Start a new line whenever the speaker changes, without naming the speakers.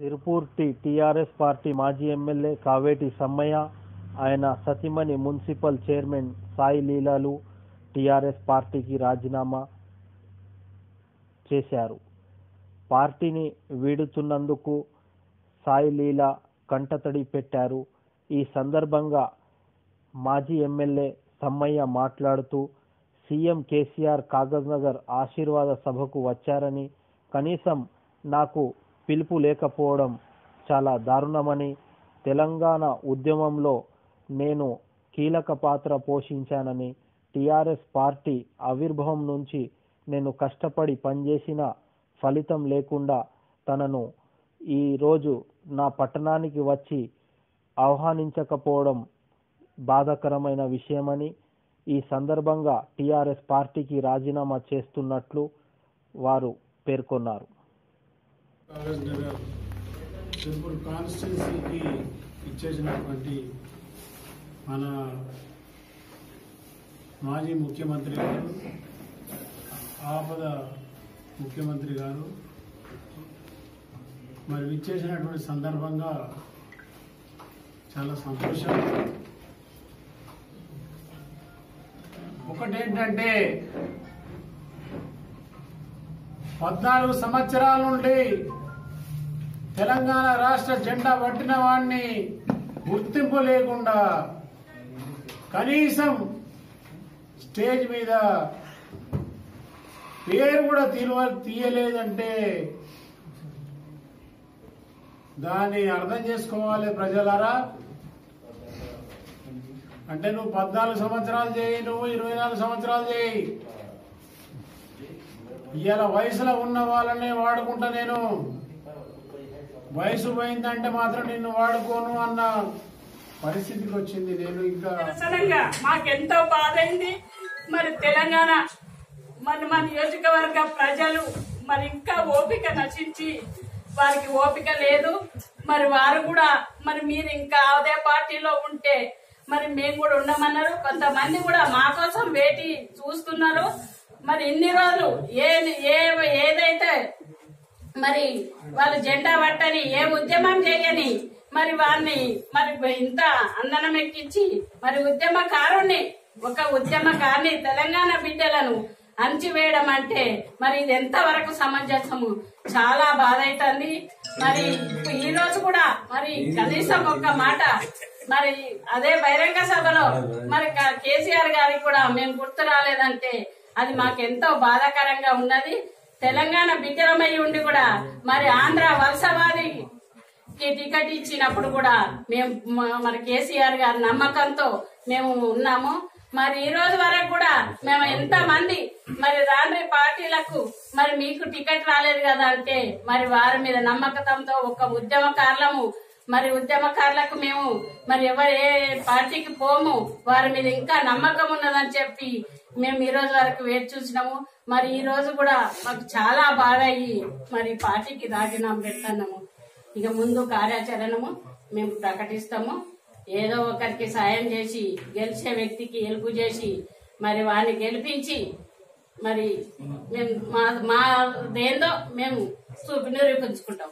తిరుపూర్తి TRS party మాజీ MLA Kaveti Sammaiah ఆయన సతీమణి మున్సిపల్ చైర్మన్ సాయి లీలాలు టీఆర్ఎస్ పార్టీకి రాజీనామా చేశారు. పార్టీని వీడుతున్నందుకు సాయి లీలా కంటతడి పెట్టారు. ఈ సందర్భంగా మాజీ ఎమ్మెల్యే సమ్మయ్య మాట్లాడుతూ సీఎం కేసీఆర్ కాగజ్ నగర్ ఆశీర్వాద సభకు వచ్చారని కనీసం నాకు పిలుపు లేకపోవడం చాలా దారుణమని తెలంగాణ ఉద్యమంలో నేను కీలక పాత్ర పోషించానని టీఆర్ఎస్ పార్టీ ఆవిర్భావం నుంచి నేను కష్టపడి పనిచేసిన ఫలితం లేకుండా తనను ఈరోజు నా పట్టణానికి వచ్చి ఆహ్వానించకపోవడం బాధాకరమైన విషయమని ఈ సందర్భంగా టీఆర్ఎస్ పార్టీకి రాజీనామా చేస్తున్నట్లు వారు పేర్కొన్నారు.
కాగజ్ నగర్ తిరుపూర్ కాన్స్టిట్యున్సీకి ఇచ్చేసినటువంటి మన మాజీ ముఖ్యమంత్రి గారు ఆపద ముఖ్యమంత్రి గారు మరి విచ్చేసినటువంటి సందర్భంగా చాలా సంతోషం. ఒకటేంటంటే పద్నాలుగు సంవత్సరాల నుండి తెలంగాణ రాష్ట్ర జెండా పట్టిన వాడిని గుర్తింపు లేకుండా కనీసం స్టేజ్ మీద పేరు కూడా తీరువ తీయలేదంటే దాన్ని అర్థం చేసుకోవాలి ప్రజలారా? అంటే నువ్వు పద్నాలుగు సంవత్సరాలు చేయి నువ్వు ఇరవై నాలుగు సంవత్సరాలు చేయి. ఇవాళ వయసులో ఉన్న వాళ్ళనే వాడుకుంటా నేను. వయసు పోయిందంటే మాత్రం నిన్ను వాడుకోను అన్న పరిస్థితికి వచ్చింది నేను ఇంకా.
మాకెంతో బాధ అయింది మరి తెలంగాణ మరి మా నియోజకవర్గ ప్రజలు మరి ఇంకా ఓపిక నశించి వారికి ఓపిక లేదు. మరి వారు కూడా మరి మీరు ఇంకా అదే పార్టీలో ఉంటే మరి మేము కూడా ఉండమన్నారు. కొంతమంది కూడా మా కోసం వేటి చూస్తున్నారు. మరి ఇన్ని రోజులు? ఏ ఏ ఏదైతే మరి వాళ్ళు జెండా పట్టని ఏ ఉద్యమం చేయని మరి వారిని మరి ఇంత అందనం ఎక్కించి మరి ఉద్యమకారుణ్ణి ఒక ఉద్యమకారుని తెలంగాణ బిడ్డలను అణచివేయడం అంటే మరి ఇది ఎంత వరకు సమంజసము? చాలా బాధ అవుతుంది మరి ఈ రోజు కూడా మరి కనీసం ఒక్క మాట మరి అదే బహిరంగ సభలో మరి కేసీఆర్ గారికి కూడా మేము గుర్తు రాలేదంటే అది మాకెంతో బాధాకరంగా ఉన్నది. తెలంగాణ బిడ్డలమై ఉండి కూడా మరి ఆంధ్ర వలసవాది టికెట్ ఇచ్చినప్పుడు కూడా మేము మరి కేసీఆర్ గారి నమ్మకంతో మేము ఉన్నాము. మరి ఈ రోజు వరకు కూడా మేము ఎంత మంది మరి రాండ్రి పార్టీలకు మరి మీకు టికెట్ రాలేదు కదా అంటే మరి వారి మీద నమ్మకంతో ఒక ఉద్యమకారులము మరి ఉద్యమకారులకు మేము మరి ఎవరు ఏ పార్టీకి పోము వారి మీద ఇంకా నమ్మకం ఉన్నదని చెప్పి మేము ఈ రోజు వరకు వేచి చూసినాము. మరి ఈ రోజు కూడా మాకు చాలా బాధ అయ్యి మరి పార్టీకి రాజీనామా పెడుతున్నాము ఇక ముందు కార్యాచరణము మేము ప్రకటిస్తాము. ఏదో ఒకరికి సాయం చేసి గెలిచే వ్యక్తికి ఎలుపు చేసి మరి వాడిని గెలిపించి మరి మేము మా మా దేందో మేము చూపి రూపించుకుంటాం